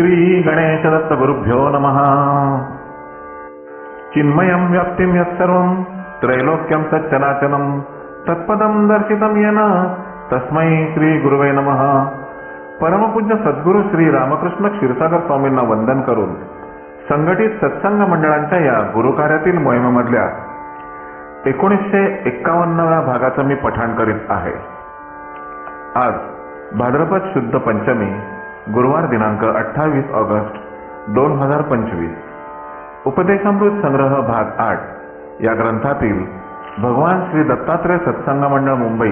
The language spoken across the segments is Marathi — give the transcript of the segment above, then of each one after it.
श्री गणेश दत्त नमः। चिन्मयं व्याप्तिं यत्सर्वं त्रैलोक्यं सच्चनाचनं तत्पदं दर्शितं येन तस्मै श्री गुरुवे नमः। परमपूज्य सद्गुरु श्री रामकृष्ण क्षीरसागर स्वामींना वंदन करून संघटित सत्संग मंडळांच्या या गुरुकार्यातील मोहिमेमधल्या एकोणीसशे एक्कावन्नव्या भागाचं मी पठाण करीत आहे. आज भाद्रपद शुद्ध पंचमी गुरुवार दिनांक अठ्ठावीस ऑगस्ट दोन हजार पंचवीस. उपदेशामृत संग्रह भाग आठ. या ग्रंथातील भगवान श्री दत्तात्रय सत्संग मंडळ मुंबई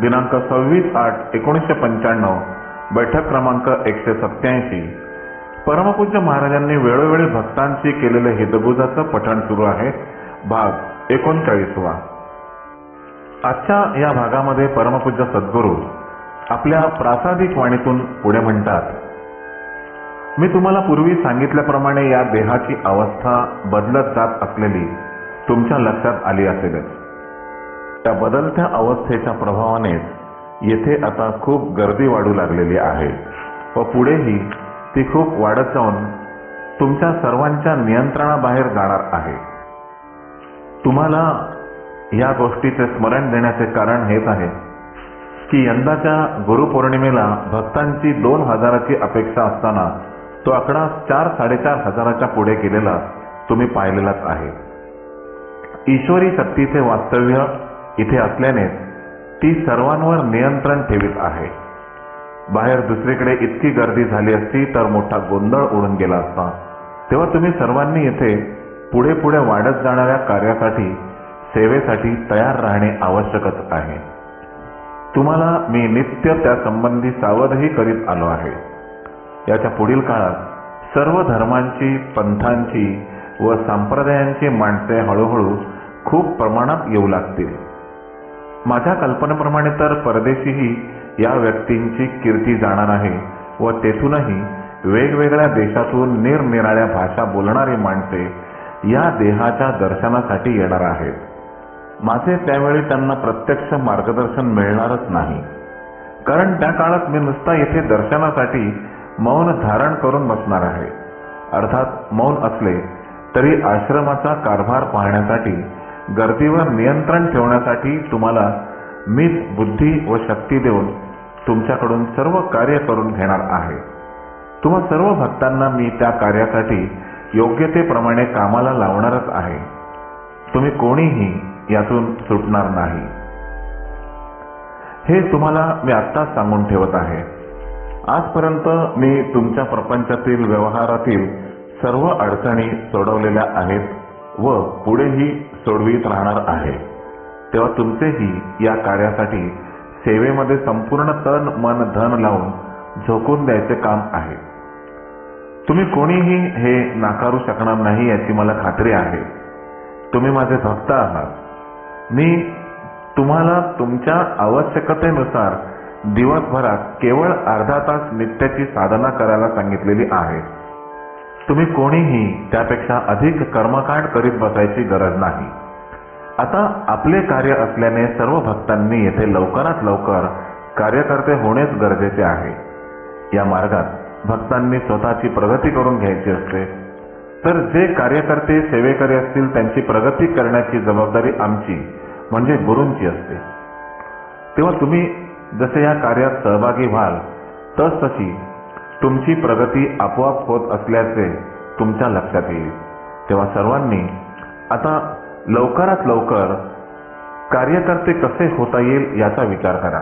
दिनांक सव्वीस आठ एकोणीसशे पंच्याण्णव बैठक क्रमांक एकशे सत्याऐंशी परमपूज्य महाराजांनी वेळोवेळी भक्तांशी केलेलं हितगुजाचं पठण सुरू आहे. भाग एकोणचाळीसवा. आजच्या या भागामध्ये परमपूज्य सद्गुरू आपल्या प्रासादिक वाणीतून पुढे म्हणतात मी तुम्हाला पूर्वी सांगितल्याप्रमाणे या देहाची अवस्था बदलत जात असलेली तुमच्या लक्षात आली असेलच. त्या बदलत्या अवस्थेच्या प्रभावानेच येथे आता खूप गर्दी वाढू लागलेली आहे व पुढेही ती खूप वाढत जाऊन तुमच्या सर्वांच्या नियंत्रणाबाहेर जाणार आहे. तुम्हाला या गोष्टीचे स्मरण देण्याचे कारण हेच आहे. की यंदाच्या गुरुपौर्णिमेला भक्तांची दोन हजाराची अपेक्षा असताना तो आकडा चार साडेचार हजाराच्या पुढे गेलेला तुम्ही पाहिलेलाच आहे. ईश्वरी शक्तीचे वास्तव्य इथे असल्याने ती सर्वांवर नियंत्रण ठेवीत आहे. बाहेर दुसरीकडे इतकी गर्दी झाली असती तर मोठा गोंधळ उडून गेला असता. तेव्हा तुम्ही सर्वांनी येथे पुढे पुढे वाढत जाणाऱ्या कार्यासाठी सेवेसाठी तयार राहणे आवश्यकच आहे. तुम्हाला मी नित्य त्यासंबंधी सावधही करीत आलो आहे. याच्या पुढील काळात सर्व धर्मांची पंथांची व संप्रदायांची माणसे हळूहळू खूप प्रमाणात येऊ लागतील. माझ्या कल्पनेप्रमाणे तर परदेशीही या व्यक्तींची कीर्ती जाणार आहे व तेथूनही वेगवेगळ्या देशातून निरनिराळ्या भाषा बोलणारी माणसे या देहाच्या दर्शनासाठी येणार आहेत. माझे त्यावेळी त्यांना प्रत्यक्ष मार्गदर्शन मिळणारच नाही. कारण त्या काळात मी नुसता येथे दर्शनासाठी मौन धारण करून बसणार आहे. अर्थात मौन असले तरी आश्रमाचा कारभार पाहण्यासाठी गर्दीवर नियंत्रण ठेवण्यासाठी तुम्हाला मीच बुद्धी व शक्ती देऊन तुमच्याकडून सर्व कार्य करून घेणार आहे. तुम्हा सर्व भक्तांना मी त्या कार्यासाठी योग्यतेप्रमाणे कामाला लावणारच आहे. तुम्ही कोणीही यातून सुटणार नाही. हे तुम्हाला मी आत्ताच सांगून ठेवत आहे. आजपर्यंत मी तुमच्या प्रपंचातील व्यवहारातील सर्व अडचणी सोडवलेल्या आहेत व पुढेही सोडवीत राहणार आहे. तेव्हा तुमचेही या कार्यासाठी सेवेमध्ये संपूर्ण तन मन धन लावून झोकून द्यायचे काम आहे. तुम्ही कोणीही हे नाकारू शकणार नाही याची मला खात्री आहे. तुम्ही माझे भक्त आहात. मी तुम्हाला तुमच्या आवश्यकतेनुसार दिवसभरात केवळ अर्धा तास नित्याची साधना करायला सांगितलेली आहे. तुम्ही कोणीही त्यापेक्षा अधिक कर्मकांड करीत बसायची गरज नाही. आता आपले कार्य असल्याने सर्व भक्तांनी येथे लवकरात लवकर कार्यकर्ते होणेच गरजेचे आहे. या मार्गात भक्तांनी स्वतःची प्रगती करून घ्यायची असते. तर जे कार्यकर्ते सेवेकरी असतील त्यांची प्रगती करण्याची जबाबदारी आमची म्हणजे गुरूंची असते. तेव्हा तुम्ही जसे या कार्यात सहभागी व्हाल तस तशी तुमची प्रगती आपोआप होत असल्याचे तुमच्या लक्षात येईल. तेव्हा सर्वांनी आता लवकरात लवकर कार्यकर्ते कसे होता येईल याचा विचार करा.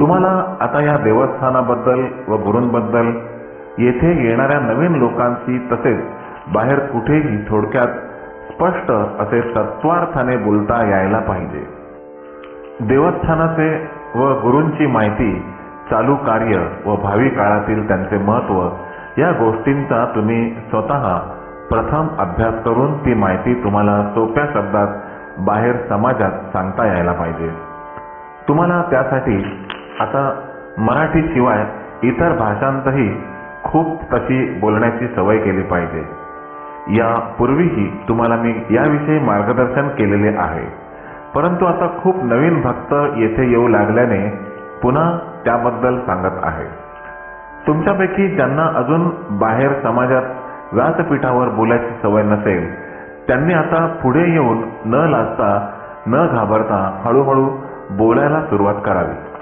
तुम्हाला आता या देवस्थानाबद्दल व गुरूंबद्दल येथे येणाऱ्या नवीन लोकांशी तसेच बाहेर कुठेही थोडक्यात स्पष्ट असे तत्वार्थाने बोलता यायला पाहिजे. देवस्थानाचे व गुरूंची माहिती चालू कार्य व भावी काळातील त्यांचे महत्त्व या गोष्टींचा तुम्ही स्वतः प्रथम अभ्यास करून ती माहिती तुम्हाला सोप्या शब्दात बाहेर समाजात सांगता यायला पाहिजे. तुम्हाला त्यासाठी आता मराठी शिवाय इतर भाषांतही खूप तशी बोलण्याची सवय केली पाहिजे. या पूर्वीही तुम्हाला मी याविषयी मार्गदर्शन केलेले आहे. परंतु आता खूप नवीन भक्त येथे येऊ लागल्याने पुन्हा त्याबद्दल सांगत आहे. तुमच्यापैकी ज्यांना अजून बाहेर समाजात व्यासपीठावर बोलायची सवय नसेल त्यांनी आता पुढे येऊन न लाजता न घाबरता हळूहळू बोलायला सुरुवात करावी.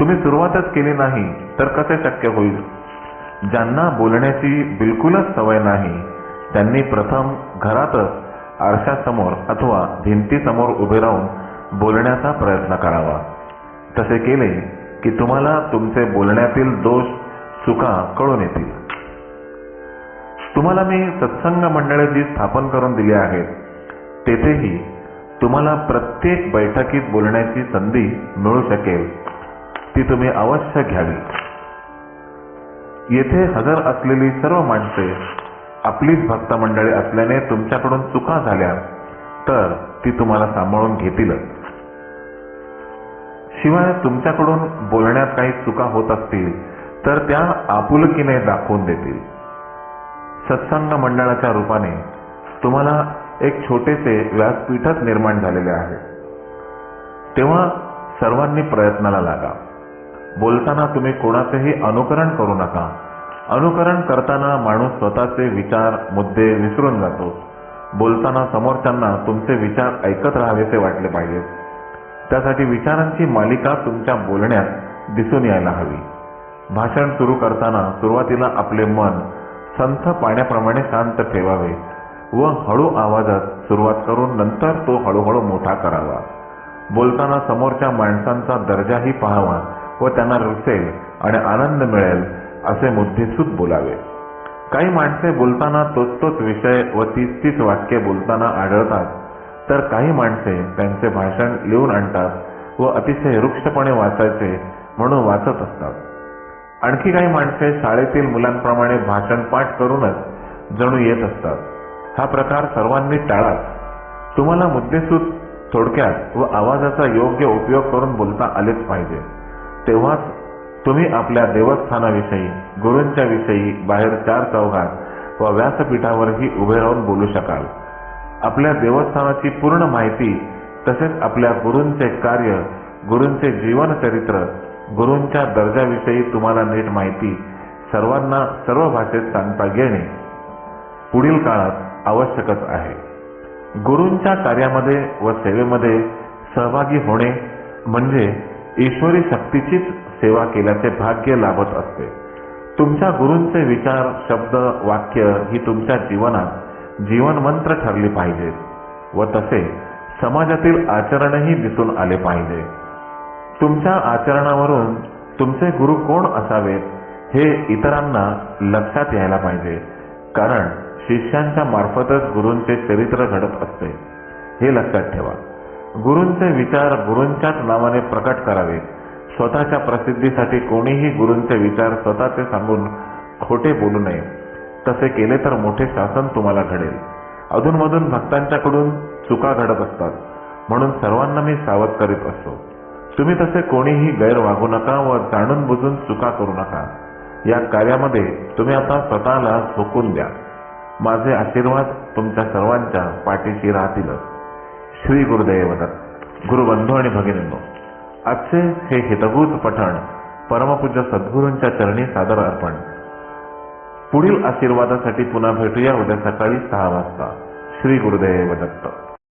तुम्ही सुरुवातच केली नाही तर कसे शक्य होईल? ज्यांना बोलण्याची बिलकुलच सवय नाही त्यांनी प्रथम घरातच आरशासमोर अथवा भिंतीसमोर उभे राहून बोलण्याचा प्रयत्न करावा. तसे केले की तुम्हाला तुमचे बोलण्यातील दोष चुका कळून येतील. तुम्हाला मी सत्संग मंडळे जी स्थापन करून दिली आहेत तेथेही तुम्हाला प्रत्येक बैठकीत बोलण्याची संधी मिळू शकेल. ती तुम्ही अवश्य घ्यावी येथे हजर असलेली सर्व माणसे आपलीच भक्त मंडळी असल्याने तुमच्याकडून चुका झाल्या तर ती तुम्हाला सांभाळून घेतीलच. शिवाय तुमच्याकडून बोलण्यात काही चुका होत असतील तर त्या आपुलकीने दाखवून देतील. सत्संग मंडळाच्या रूपाने तुम्हाला एक छोटेसे व्यासपीठच निर्माण झालेले आहे. तेव्हा सर्वांनी प्रयत्नाला लागा. बोलताना तुम्ही कोणाचेही अनुकरण करू नका. अनुकरण करताना माणूस स्वतःचे विचार मुद्दे विसरून जातो. बोलताना समोरच्यांना तुमचे विचार ऐकत राहावेसे वाटले पाहिजेत. त्यासाठी विचारांची मालिका तुमच्या बोलण्यात दिसून यायला हवी. भाषण सुरू करताना सुरुवातीला आपले मन संथ पाण्याप्रमाणे शांत ठेवावे व हळू आवाजात सुरुवात करून नंतर तो हळूहळू मोठा करावा. बोलताना समोरच्या माणसांचा दर्जाही पाहावा. व त्यांना रुचेल आणि आनंद मिळेल असे मुद्देसूद बोलावे. काही माणसे बोलताना तोच तोच विषय व तीच तीच वाक्ये बोलताना आढळतात. तर काही माणसे त्यांचे भाषण लिहून आणतात व अतिशय रुक्षपणे वाचायचे म्हणून वाचत असतात. आणखी काही माणसे शाळेतील मुलांप्रमाणे भाषण पाठ करूनच जणू येत असतात. हा प्रकार सर्वांनी टाळाच. तुम्हाला मुद्देसूद थोडक्यात व आवाजाचा योग्य उपयोग करून बोलता आलेच पाहिजे. तेव्हाच तुम्ही आपल्या देवस्थानाविषयी गुरूंच्या विषयी बाहेर चार चौघात व व्यासपीठावरही उभे राहून बोलू शकाल. आपल्या देवस्थानाची पूर्ण माहिती तसेच आपल्या गुरूंचे कार्य गुरूंचे जीवन चरित्र गुरूंच्या दर्जाविषयी तुम्हाला नीट माहिती सर्वांना सर्व भाषेत सांगता येणे पुढील काळात आवश्यकच आहे. गुरूंच्या कार्यामध्ये व सेवेमध्ये सहभागी होणे म्हणजे ईश्वरी शक्तीचीच सेवा केल्याचे भाग्य लाभत असते. तुमच्या गुरूंचे विचार शब्द वाक्य ही तुमच्या जीवनात जीवनमंत्र ठरली पाहिजेत व तसे समाजातील आचरणही दिसून आले पाहिजे. तुमच्या आचरणावरून तुमचे गुरु कोण असावेत हे इतरांना लक्षात यायला पाहिजे कारण शिष्यांच्या मार्फतच गुरूंचे चरित्र घडत असते. हे लक्षात ठेवा. गुरूंचे विचार गुरूंच्याच नावाने प्रकट करावे. स्वतःच्या प्रसिद्धीसाठी कोणीही गुरूंचे विचार स्वतःचे सांगून खोटे बोलू नये. तसे केले तर मोठे शासन तुम्हाला घडेल. अधूनमधून भक्तांच्याकडून चुका घडत असतात. म्हणून सर्वांना मी सावध करीत असतो. तुम्ही तसे कोणीही गैर वागू नका व जाणून बुजून चुका करू नका. या कार्यामध्ये तुम्ही आता स्वतःला झोकून द्या. माझे आशीर्वाद तुमच्या सर्वांच्या पाठीशी राहतीलच. श्री गुरुदेवदत्त गुरुबंधू आणि भगिनींनो आजचे हे हितभूत पठण परमपूज्य सद्गुरूंच्या चरणी सादर अर्पण पुढील आशीर्वादासाठी पुन्हा भेटूया उद्या सकाळी सहा वाजता श्री गुरुदेव दत्त